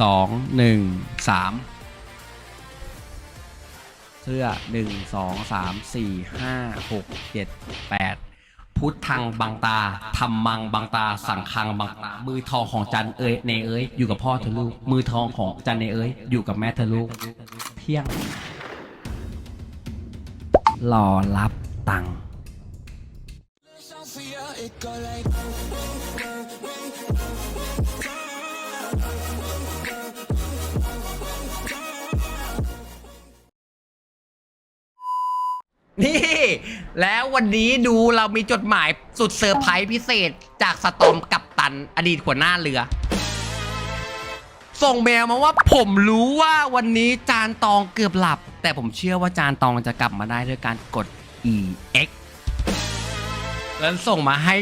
สองหนึ่งสามเสื้อหนึ่งสองสามสี่ห้าหกเจ็ดแปดพุทธังบังตาธรรมังบังตา สังคังบังตา มือทองของจันเอ๋ยเนเอ๋ยอยู่กับพ่อเธอลูก มือทองของจันเนเอ๋ยอยู่กับแม่เธอลูกเพียงรอรับตังค์ นี่ แล้ววันนี้ดูเรามีจดหมายสุดเซอร์ไพรส์พิเศษจากสตอมกับตันอดีตหัวหน้าเรือ ส่งเมลมาว่าผมรู้ว่าวันนี้จานตองเกือบหลับ แต่ผมเชื่อว่าจานตองจะกลับมาได้ด้วยการกด EX แล้วส่งมาให้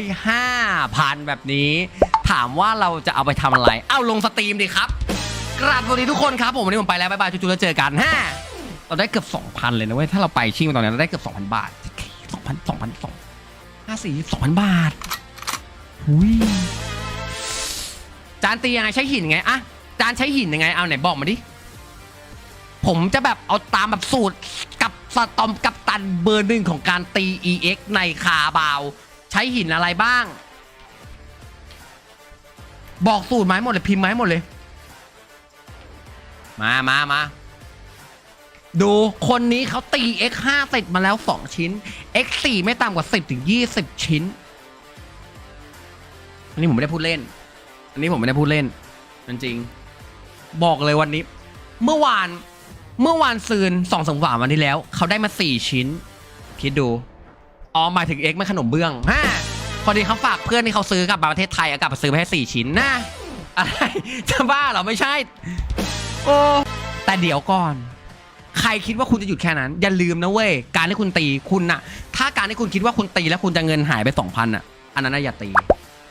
5,000 แบบนี้ ถามว่าเราจะเอาไปทำอะไร เอาลงสตรีมดิครับ กราบสวัสดีทุกคนครับ ผมวันนี้ผมไปแล้ว บ๊ายบายจุ๊ๆแล้วเจอกันฮ่า เราได้เกือบ2,000เลยนะเว้ย ถ้าเราไปชิ่งตอนนี้เราได้เกือบ2,000บาท2,000 2,000 2 5 4 2,000บาทหุยจานตียังไงใช้หินไงอะจานใช้หินยังไง เอาไหนบอกมาดิ ผมจะแบบเอาตามแบบสูตรกับสตอมกับตันเบอร์หนึ่งของการตี EX ในคาบาว ใช้หินอะไรบ้าง บอกสูตรมาให้หมดเลยพิมพ์มาให้หมดเลย มามามา ดูคนนี้เขาตี X5 เสร็จมาแล้ว 2 ชิ้น X4 ไม่ต่ำกว่า 10ถึง20 ชิ้น อันนี้ผมไม่ได้พูดเล่น อันนี้ผมไม่ได้พูดเล่นจริงๆบอกเลยวันนี้ เมื่อวานเมื่อวานซืนสองสามวันที่แล้ว เขาได้มา 4 ชิ้น คิดดูอ๋อหมายถึง X ไม่ขนมเบื้องฮะพอดีเขาฝากเพื่อนที่เขาซื้อกลับมาประเทศไทยเอากลับมาซื้อไปให้4ชิ้นนะอะไรจะบ้าเหรอไม่ใช่โอ้แต่เดี๋ยวก่อน รคิดว่าคุณจะหยุดแค่นั้น อย่าลืมนะเว้ย การที่คุณตีคุณน่ะ ถ้าการที่คุณคิดว่าคุณตีแล้วคุณจะเงินหายไป 2,000อะ อันนั้นนะอย่าตี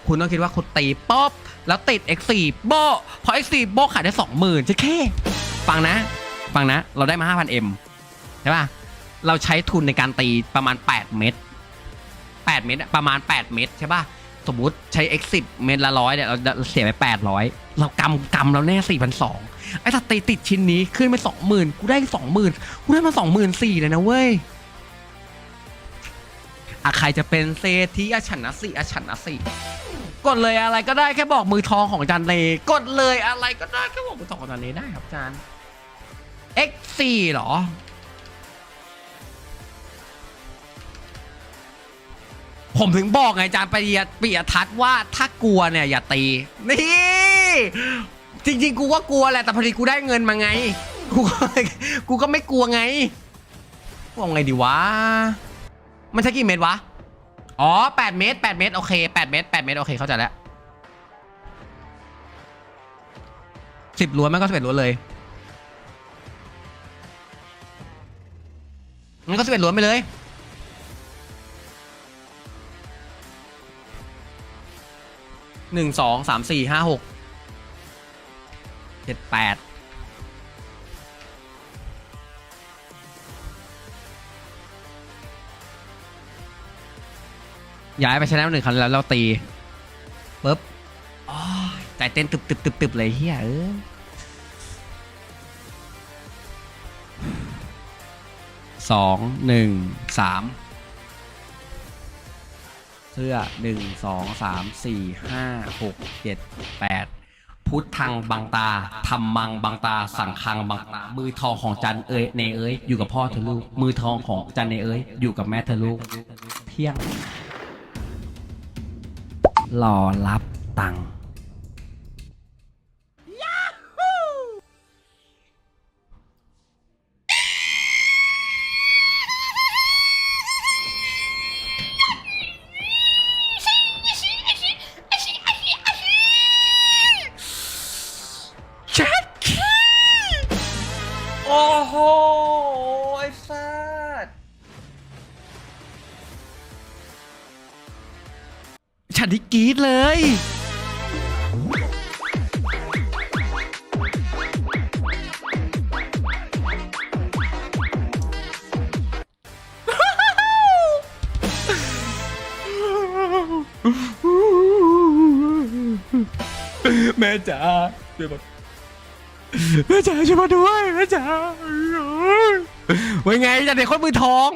คุณต้องคิดว่าคุณตีป๊อบแล้วติด X4 โบพอ X4 โบขายได้ 20,000จะแค่ฟังนะ ฟังนะ เราได้มา 5,000M ใช่ป่ะ เราใช้ทุนในการตีประมาณ 8 เม็ด8 เม็ดประมาณ 8 เม็ดใช่ป่ะ สมมุติใช้ X10 เม็ดละร้อยเนี่ยเราเสียไป800เรากำกำเราแน่4,200 ไอ้ถ้าตีติดชิ้นนี้ขึ้นไป20,000กูได้20,000กูได้มา24,000เลยนะเว้ยอะใครจะเป็นเศรษฐีอาฉันนะสิอาฉันนะสิกดเลยอะไรก็ได้แค่บอกมือทองของจันเลกดเลยอะไรก็ได้แค่บอกมือทองของจันเลได้ครับจาน X4 หรอผมถึงบอกไงอาจารย์ปริยปิยทัศน์ว่าถ้ากลัวเนี่ยอย่าตี นี่ จริงๆ กูก็กลัวแหละแต่พอดีกูได้เงินมาไง กูก็กูก็ไม่กลัวไงว่าไงดีวะ มันใช้กี่เม็ดวะ อ๋อแปดเมตรแปดเมตรโอเคแปดเมตรแปดเมตรโอเคเข้าใจแล้วสิบล้วนมันก็สิบเอ็ดล้วนเลยมันก็สิบเอ็ดล้วนไปเลยหนึ่งสองสามสี่ห้าหก เจ็ดแปดย้ายไปชนะหนึ่งครั้งแล้วเราตีปุ๊บอ๋อใจเต้นตึบตึบตึบตึบเลยเฮียเออสองหนึ่งสามเสื้อหนึ่งสองสามสี่ห้าหกเจ็ดแปด พุทธังบังตาธรรมังบังตา สังคังบังตา มือทองของจันเอ๋ยเนเอ๋ยอยู่กับพ่อเธอลูก มือทองของจันเนเอ๋ยอยู่กับแม่เธอลูกเพียง รอรับตังค์ อ้โห ไอ้สัสฉันที่กรี๊ดเลย แม่จ๋าช่วยบอก แม่จ๋าช่วยมาด้วยแม่จ๋าว่าไงจันเด็กคนมือทอง